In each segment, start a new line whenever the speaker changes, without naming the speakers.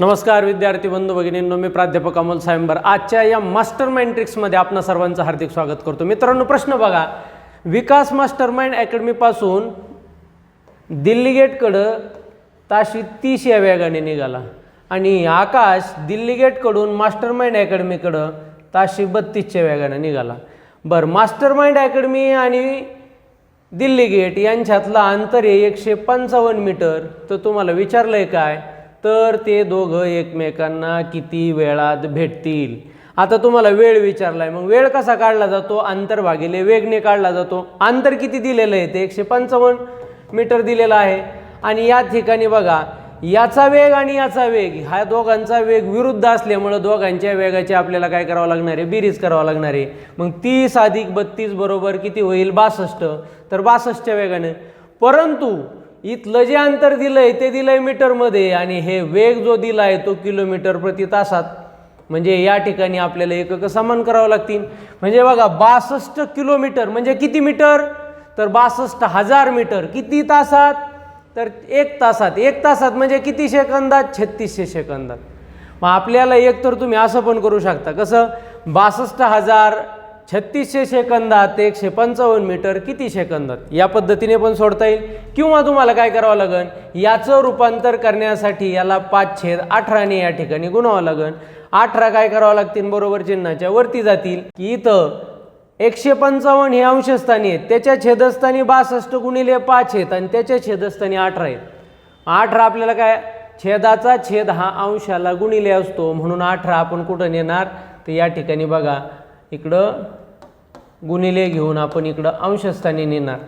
नमस्कार विद्यार्थी बंधू भगिनींनो मी प्राध्यापक अमोल सायंबर. आजच्या या मास्टर माइंड ट्रिक्समध्ये आपणा सर्वांचं हार्दिक स्वागत करतो. मित्रांनो प्रश्न बघा. विकास मास्टर माइंड अकॅडमीपासून दिल्ली गेटकडं ताशी तीस या वेगाने निघाला आणि आकाश दिल्ली गेटकडून मास्टर माइंड अकॅडमीकडं ताशी बत्तीसच्या वेगाने निघाला. बरं मास्टर माइंड अकॅडमी आणि दिल्ली गेट यांच्यातलं अंतर आहे एकशे पंचावन्न मीटर. तर तुम्हाला विचारलं आहे काय? तर ते दोघं एकमेकांना किती वेळात भेटतील? आता तुम्हाला वेळ विचारलाय मग वेळ कसा काढला जातो? अंतर भागिले वेगने काढला जातो. अंतर किती दिलेलं आहे ते? एकशे पंचावन्न मीटर दिलेलं आहे. आणि या ठिकाणी बघा याचा वेग आणि याचा वेग हा दोघांचा वेग विरुद्ध असल्यामुळं दोघांच्या वेगाची आपल्याला काय करावं लागणार आहे? बेरीज करावं लागणार आहे. मग तीस अधिक बत्तीस बरोबर किती होईल? बासष्ट. तर बासष्टच्या वेगाने. परंतु इथलं जे अंतर दिलंय ते दिलंय मीटरमध्ये आणि हे वेग जो दिला आहे तो किलोमीटर प्रति तासात. म्हणजे या ठिकाणी आपल्याला एकक समान करावं लागतील. म्हणजे बघा बासष्ट किलोमीटर म्हणजे किती मीटर? तर बासष्ट हजार मीटर. किती तासात? तर एक तासात. एक तासात म्हणजे किती सेकंदात? छत्तीसशे सेकंदात. मग आपल्याला एक तर तुम्ही असं पण करू शकता. कसं? बासष्ट हजार छत्तीसशे सेकंदात एकशे पंचावन्न मीटर किती सेकंदात? या पद्धतीने पण सोडता येईल. किंवा तुम्हाला काय करावं लागेल याचं रूपांतर करण्यासाठी याला पाच छेद अठराने या ठिकाणी गुणावं लागेल अठरा काय करावं लागतील? बरोबर चिन्हाच्या वरती जातील. की इथं एकशे पंचावन्न हे अंशस्थानी आहेत. त्याच्या छेदस्थानी बासष्ट गुणिले पाच आहेत आणि त्याच्या छेदस्थानी अठरा आहेत. अठरा आपल्याला काय? छेदाचा छेद हा अंशाला गुणिले असतो. म्हणून अठरा आपण कुठं नेणार? तर या ठिकाणी बघा. इकडं गुणिले घेऊन आपण इकडं अंशस्थानी नेणार.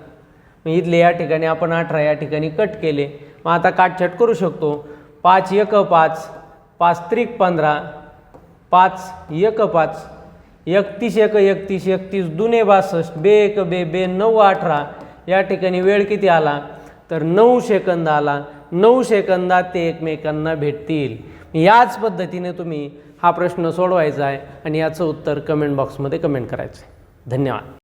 मग इथले या ठिकाणी आपण अठरा या ठिकाणी कट केले. मग आता काटछाट करू शकतो. पाच एक पाच पाच त्रिक पंधरा पाच एक पाच एकतीस एक एकतीस एकतीस दुने बासष्ट बे एक बे बे नऊ अठरा. या ठिकाणी वेळ किती आला? तर नऊ सेकंद आला. नऊ सेकंदात ते एकमेकांना भेटतील. याच पद्धतीने तुम्ही हा प्रश्न सोडवायचा आहे आणि याचं उत्तर कमेंट बॉक्समध्ये कमेंट करायचं आहे. धन्यवाद.